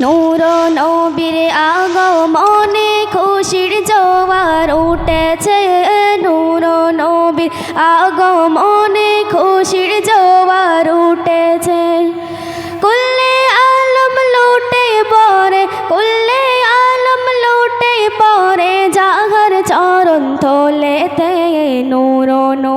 নূর নবীর আগমনে খুশির জোয়ার উঠেছে। নূর নবীর আগমনে খুশির জোয়ার উঠেছে। কুল্লে আলম লুটে পরে, কুল্লে আলম লুটে পরে, জাগর চরণ তোলেতে নূর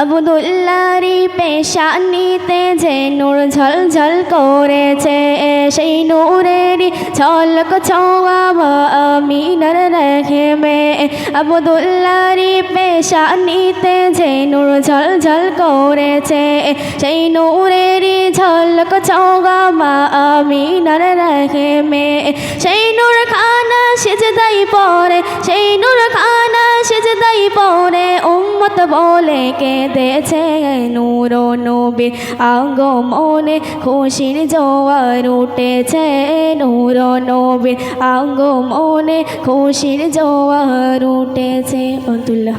আবদুল্লারি পেশানিতে যে নূর ঝলঝল করেছে, সেই নূরেরই ঝলক ছোঁয়া আমিনার রেখে মে আবদুল্লারি পেশানিতে যে নূর ঝলঝল করেছে, সেই নূরেরই ঝলক ছোঁয়া মা আমিনার রেখে মে সেই নূর খানা সেজদাই পরে, সেই নূর খানা সেজদাই পরে উম্মত বলে কেঁদেছে নূর নবীর আগমনে খুশির জোয়ার উঠেছে নূর নবীর আগমনে খুশির জোয়ার উঠেছে। আব্দুল্লাহ।